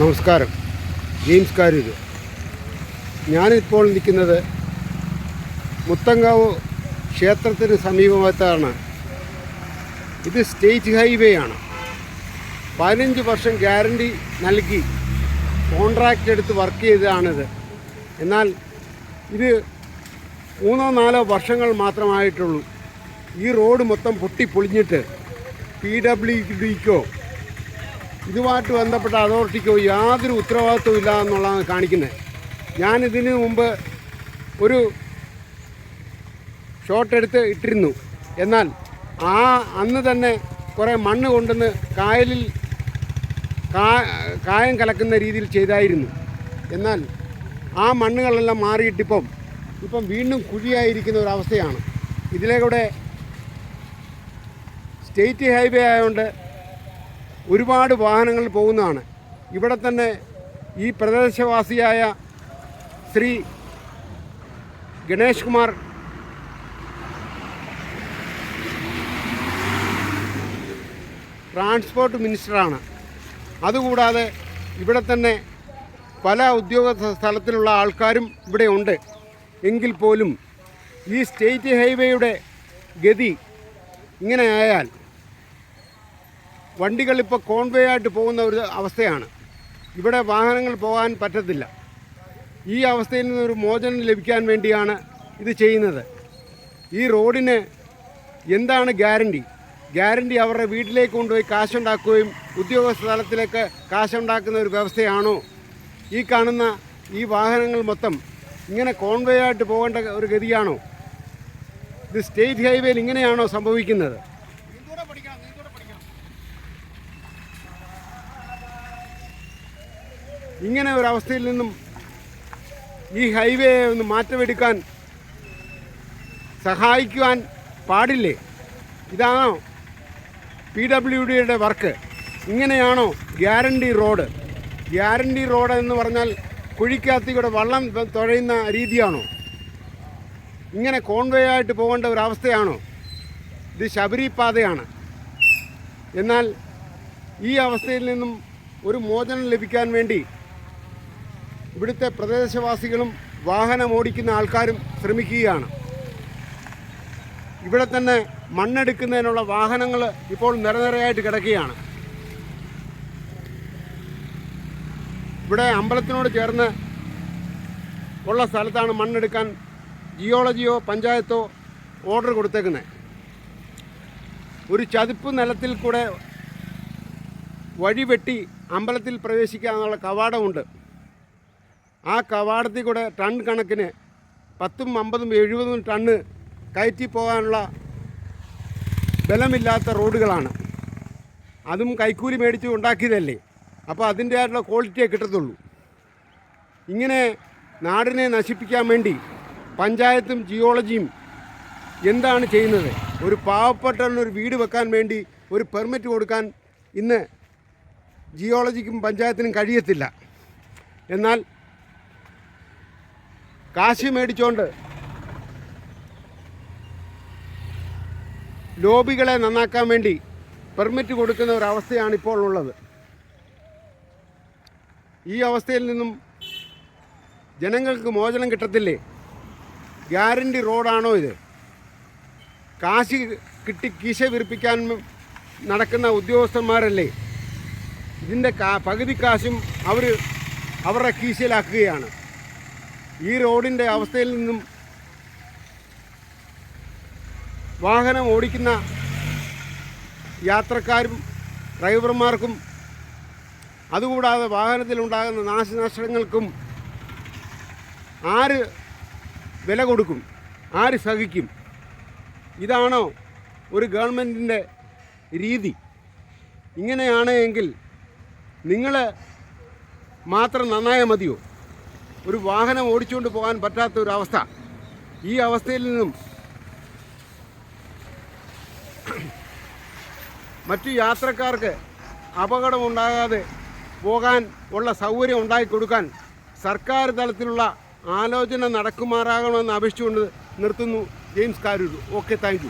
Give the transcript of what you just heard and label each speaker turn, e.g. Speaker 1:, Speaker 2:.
Speaker 1: നമസ്കാരം. ജെയിംസ് കാരൂര്. ഞാനിപ്പോൾ നിൽക്കുന്നത് മുത്തങ്കാവ് ക്ഷേത്രത്തിന് സമീപത്താണ് ഇത് സ്റ്റേറ്റ് ഹൈവേ ആണ്. പതിനഞ്ച് വർഷം ഗ്യാരണ്ടി നൽകി കോൺട്രാക്റ്റ് എടുത്ത് വർക്ക് ചെയ്തതാണിത്. എന്നാൽ ഇത് മൂന്നോ നാലോ വർഷങ്ങൾ മാത്രമായിട്ടുള്ളൂ. ഈ റോഡ് മൊത്തം പൊട്ടിപ്പൊളിഞ്ഞിട്ട് പി ഡബ്ല്യു ഡിക്കോ ഇതുമായിട്ട് ബന്ധപ്പെട്ട അതോറിറ്റിക്കോ യാതൊരു ഉത്തരവാദിത്വം ഇല്ല എന്നുള്ളതാണ് കാണിക്കുന്നത്. ഞാനിതിന് മുമ്പ് ഒരു ഷോട്ട് എടുത്ത് ഇട്ടിരുന്നു. എന്നാൽ ആ അന്ന് തന്നെ കുറേ മണ്ണ് കൊണ്ടുവന്ന് കായലിൽ കായം കലക്കുന്ന രീതിയിൽ ചെയ്തായിരുന്നു. എന്നാൽ ആ മണ്ണുകളെല്ലാം മാറിയിട്ടിപ്പം ഇപ്പം വീണ്ടും കുഴിയായിരിക്കുന്ന ഒരവസ്ഥയാണ്. ഇതിലേക്കൂടെ സ്റ്റേറ്റ് ഹൈവേ ആയതുകൊണ്ട് ഒരുപാട് വാഹനങ്ങൾ പോകുന്നതാണ്. ഇവിടെ തന്നെ ഈ പ്രദേശവാസിയായ ശ്രീ ഗണേഷ് കുമാർ ട്രാൻസ്പോർട്ട് മിനിസ്റ്ററാണ്. അതുകൂടാതെ ഇവിടെ തന്നെ പല ഉദ്യോഗസ്ഥ സ്ഥലത്തിലുള്ള ആൾക്കാരും ഇവിടെ ഉണ്ട്. എങ്കിൽ പോലും ഈ സ്റ്റേറ്റ് ഹൈവേയുടെ ഗതി ഇങ്ങനെ ആയാൽ വണ്ടികൾ ഇപ്പോൾ കോൺവേ ആയിട്ട് പോകുന്ന ഒരു അവസ്ഥയാണ്. ഇവിടെ വാഹനങ്ങൾ പോകാൻ പറ്റത്തില്ല. ഈ അവസ്ഥയിൽ നിന്നൊരു മോചനം ലഭിക്കാൻ വേണ്ടിയാണ് ഇത് ചെയ്യുന്നത്. ഈ റോഡിന് എന്താണ് ഗ്യാരണ്ടി? ഗ്യാരണ്ടി അവരുടെ വീട്ടിലേക്ക് കൊണ്ടുപോയി കാശുണ്ടാക്കുകയും ഉദ്യോഗസ്ഥ തലത്തിലേക്ക് കാശുണ്ടാക്കുന്ന ഒരു വ്യവസ്ഥയാണോ? ഈ കാണുന്ന ഈ വാഹനങ്ങൾ മൊത്തം ഇങ്ങനെ കോൺവേ ആയിട്ട് പോകേണ്ട ഒരു ഗതിയാണോ? ഇത് സ്റ്റേറ്റ് ഹൈവേയിൽ ഇങ്ങനെയാണോ സംഭവിക്കുന്നത്? ഇങ്ങനെ ഒരു അവസ്ഥയിൽ നിന്നും ഈ ഹൈവേ ഒന്ന് മാറ്റമെടുക്കാൻ സഹായിക്കുവാൻ പാടില്ലേ? ഇതാണോ പി ഡബ്ല്യു ഡിയുടെ വർക്ക്? ഇങ്ങനെയാണോ ഗ്യാരണ്ടി റോഡ്? ഗ്യാരണ്ടി റോഡ് എന്ന് പറഞ്ഞാൽ കുഴിക്കാത്തിയുടെ വള്ളം തുഴയുന്ന രീതിയാണോ? ഇങ്ങനെ കോൺവേ ആയിട്ട് പോകേണ്ട ഒരു അവസ്ഥയാണോ? ഇത് ശബരി പാതയാണ്. എന്നാൽ ഈ അവസ്ഥയിൽ നിന്നും ഒരു മോചനം ലഭിക്കാൻ വേണ്ടി ഇവിടുത്തെ പ്രദേശവാസികളും വാഹനം ഓടിക്കുന്ന ആൾക്കാരും ശ്രമിക്കുകയാണ്. ഇവിടെ തന്നെ മണ്ണെടുക്കുന്നതിനുള്ള വാഹനങ്ങൾ ഇപ്പോൾ നിരനിരയായിട്ട് കിടക്കുകയാണ്. ഇവിടെ അമ്പലത്തിനോട് ചേർന്ന് ഉള്ള സ്ഥലത്താണ് മണ്ണെടുക്കാൻ ജിയോളജിയോ പഞ്ചായത്തോ ഓർഡർ കൊടുത്തേക്കുന്നത്. ഒരു ചതുപ്പ് നിലത്തിൽ കൂടെ വഴി വെട്ടി അമ്പലത്തിൽ പ്രവേശിക്കാനുള്ള കവാടമുണ്ട്. ആ കവാടത്തിൽ കൂടെ ടൺ കണക്കിന് പത്തും അമ്പതും എഴുപതും ടണ്ണ് കയറ്റി പോകാനുള്ള ബലമില്ലാത്ത റോഡുകളാണ്. അതും കൈക്കൂലി മേടിച്ച് ഉണ്ടാക്കിയതല്ലേ? അപ്പോൾ അതിന്റെ ആയിട്ടുള്ള ക്വാളിറ്റിയേ കിട്ടത്തുള്ളൂ. ഇങ്ങനെ നാടിനെ നശിപ്പിക്കാൻ വേണ്ടി പഞ്ചായത്തും ജിയോളജിയും എന്താണ് ചെയ്യുന്നത്? ഒരു പാവപ്പെട്ടവനൊരു വീട് വെക്കാൻ വേണ്ടി ഒരു പെർമിറ്റ് കൊടുക്കാൻ ഇന്ന് ജിയോളജിക്കും പഞ്ചായത്തിനും കഴിയത്തില്ല. എന്നാൽ കാശ് മേടിച്ചോണ്ട് ലോബികളെ നന്നാക്കാൻ വേണ്ടി പെർമിറ്റ് കൊടുക്കുന്ന ഒരവസ്ഥയാണ് ഇപ്പോൾ ഉള്ളത്. ഈ അവസ്ഥയിൽ നിന്നും ജനങ്ങൾക്ക് മോചനം കിട്ടത്തില്ലേ? ഗ്യാരണ്ടി റോഡാണോ ഇത്? കാശി കിട്ടി കീശ വിരിപ്പിക്കാൻ നടക്കുന്ന ഉദ്യോഗസ്ഥന്മാരല്ലേ? ഇതിന്റെ കാ പകുതി കാശും അവർ അവരുടെ കീശയിലാക്കുകയാണ്. ഈ റോഡിന്റെ അവസ്ഥയിൽ നിന്നും വാഹനം ഓടിക്കുന്ന യാത്രക്കാരും ഡ്രൈവർമാർക്കും അതുകൂടാതെ വാഹനത്തിലുണ്ടാകുന്ന നാശനഷ്ടങ്ങൾക്കും ആര് വില കൊടുക്കും? ആര് സഹിക്കും? ഇതാണോ ഒരു ഗവൺമെന്റിന്റെ രീതി? ഇങ്ങനെയാണ് എങ്കിൽ നിങ്ങൾ മാത്രം നന്നായാൽ മതിയോ? ഒരു വാഹനം ഓടിച്ചുകൊണ്ട് പോകാൻ പറ്റാത്ത ഒരു അവസ്ഥ ഈ അവസ്ഥയിൽ നിന്നും മറ്റു യാത്രക്കാർക്ക് അപകടമുണ്ടാകാതെ പോകാൻ ഉള്ള സൗകര്യം ഉണ്ടാക്കി കൊടുക്കാൻ സർക്കാർ തലത്തിലുള്ള ആലോചന നടക്കുമാറാകണമെന്ന് അപേക്ഷിച്ചുകൊണ്ട് നിർത്തുന്നു ജെയിംസ് കാരൂർ. Okay thank